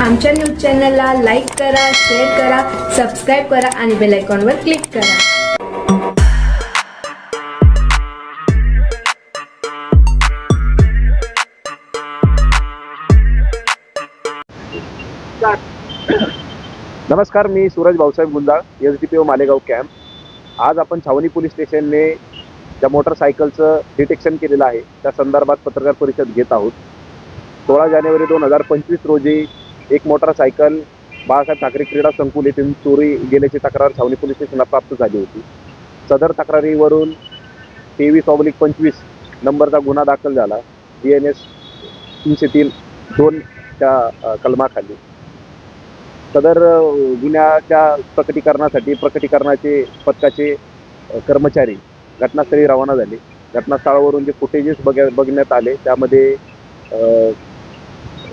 आमच्या न्यूज चॅनलला लाईक करा शेअर करा सबस्क्राईब करा आणि बेल आयकॉनवर क्लिक करा. नमस्कार मी Suraj Bhausaheb Gunjal S D P O Malegaon camp आज आपण छावणी पोलीस स्टेशनने ज्या मोटरसायकलचं डिटेक्शन केलेलं आहे त्या संदर्भात पत्रकार परिषद घेत आहोत. सोळा जानेवारी दोन हजार पंचवीस रोजी एक मोटरसायकल बाळासाहेब ठाकरे क्रीडा संकुल येथून चोरी गेल्याची तक्रार छावणी पोलीस स्टेशनला प्राप्त झाली होती. सदर तक्रारीवरून तेवीस ऑब्लिक पंचवीस नंबरचा गुन्हा दाखल झाला. डी एन एस तीनशे तीन दोनच्या कलमाखाली. सदर गुन्ह्याच्या प्रकटीकरणासाठी प्रकटीकरणाचे पथकाचे कर्मचारी घटनास्थळी रवाना झाले. घटनास्थळावरून जे फुटेजेस बघ बघण्यात आले त्यामध्ये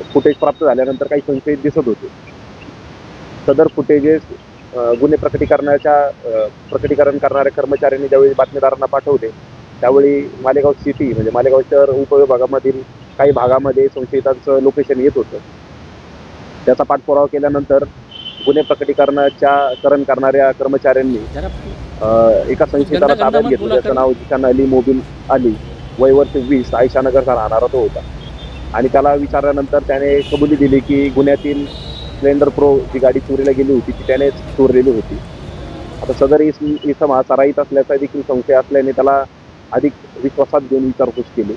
फुटेज प्राप्त झाल्यानंतर काही संशयित दिसत होते. सदर फुटेजेस गुन्हे प्रकटीकरणाच्या प्रकटीकरण करणाऱ्या कर्मचाऱ्यांनी ज्यावेळी बातमीदारांना पाठवले त्यावेळी मालेगाव सिटी म्हणजे मालेगाव शहर उपविभागामधील काही भागामध्ये संशयितांचं लोकेशन येत होतं. त्याचा पाठपुरावा केल्यानंतर गुन्हे प्रकटीकरणाच्या करण करणाऱ्या कर्मचाऱ्यांनी एका संशयिताला ताब्यात घेतलं. त्याचं नाव जिशान अली मोबिल अली. वय वर्ष वीस आयशानगरचा राहणारा तो होता. आणि त्याला विचारल्यानंतर त्याने कबुली दिली की गुन्ह्यातील स्प्लेंडर प्रो जी गाडी चोरीला गेली होती ती त्याने चोरलेली होती. आता सदर इस इसम हा सराईत असल्याचा देखील संशय असल्याने त्याला अधिक विश्वासात घेऊन विचारपूस केली.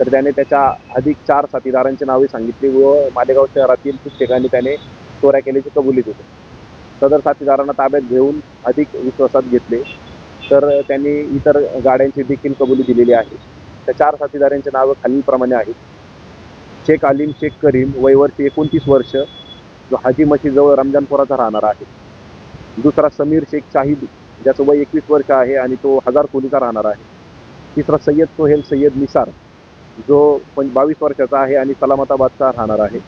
तर त्याने त्याच्या अधिक चार साथीदारांची नावे सांगितली व मालेगाव शहरातील खूप ठिकाणी त्याने चोऱ्या केल्याची कबुली दिली. सदर साथीदारांना ताब्यात घेऊन अधिक विश्वासात घेतले. तर त्यांनी इतर गाड्यांची देखील कबुली दिलेली आहे. त्या चार साथीदारांची नावं खालीलप्रमाणे आहेत. शेख आलीम शेख करीम वय एकोणतीस वर्ष जो हाजी मशीजवळ रमजानपुराचा राहणार आहे. दुसरा समीर शेख शाहिद ज्याचं वय एकवीस वर्ष आहे आणि तो हजार कोलीचा राहणार आहे. तिसरा सय्यद सोहेल सय्यद निसार जो पण बावीस वर्षाचा आहे आणि सलामताबादचा राहणार आहे.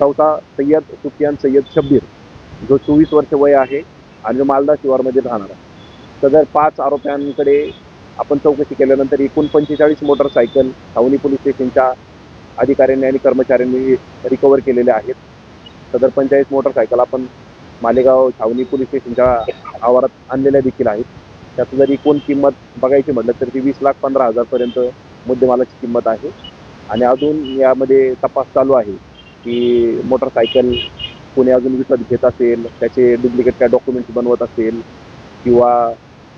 चौथा सय्यद सुफियान सय्यद शब्बीर जो चोवीस वर्ष वय आहे आणि जो मालदा शिवारमध्ये राहणार आहे. सदर पाच आरोप्यांकडे आपण चौकशी केल्यानंतर एकूण पंचेचाळीस मोटरसायकल सावनी पोलीस स्टेशनच्या अधिकाऱ्यांनी आणि कर्मचाऱ्यांनी रिकवर केलेले आहेत. सदर पंचायत मोटरसायकल आपण मालेगाव छावणी पोलीस स्टेशनच्या आवारात आणलेल्या देखील आहेत. त्याचं जर एकूण किंमत बघायची म्हटलं तर ती वीस लाख पंधरा हजारपर्यंत मुद्देमालाची किंमत आहे. आणि अजून यामध्ये तपास चालू आहे की मोटरसायकल कोणी अजून विकत घेत असेल त्याचे डुप्लिकेट काय डॉक्युमेंट्स बनवत असेल किंवा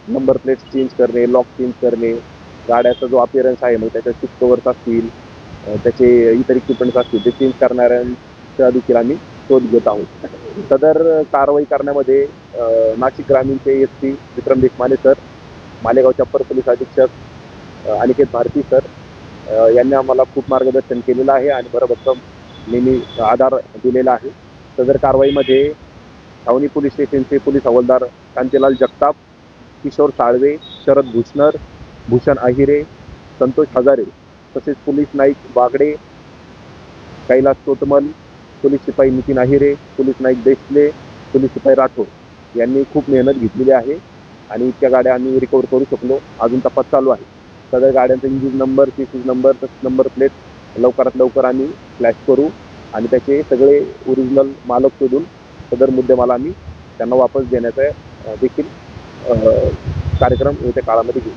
नंबर प्लेट्स चेंज करणे लॉक चेंज करणे गाड्याचा जो अपिअरन्स आहे मग त्याच्या सीट कवर्स असतील त्याचे इतर इक्विपमेंट्स असतील ते चेंज करणाऱ्यांचा देखील आम्ही शोध घेत आहोत. सदर कारवाई करण्यामध्ये नाशिक ग्रामीणचे S P Vikram Deshmane sir Malegaon upper police अधीक्षक अनिकेत भारती सर यांनी आम्हाला खूप मार्गदर्शन केलेलं आहे आणि भरभक्कम नेहमी आधार दिलेला आहे. सदर कारवाईमध्ये छावणी पोलीस स्टेशनचे पोलीस हवालदार कांतीलाल जगताप किशोर साळवे शरद भूषणर भूषण अहिरे संतोष हजारे तसेच पोलीस नाईक बागडे कैलास तोतमल पोलीस शिपाई नितीन अहिरे पोलीस नाईक देशले पोलीस शिपाई राठोड यांनी खूप मेहनत घेतलेली आहे आणि इतक्या गाड्या आम्ही रिकवर करू शकलो. अजून तपास चालू आहे. सदर गाड्यांचा इंजिन नंबर सीसीज नंबर तसेच नंबर प्लेट लवकरात लवकर आम्ही फ्लॅश करू आणि त्याचे सगळे ओरिजिनल मालक शोधून सदर मुद्देमाला आम्ही त्यांना वापस देण्याचा देखील कार्यक्रम येत्या काळामध्ये घेऊ.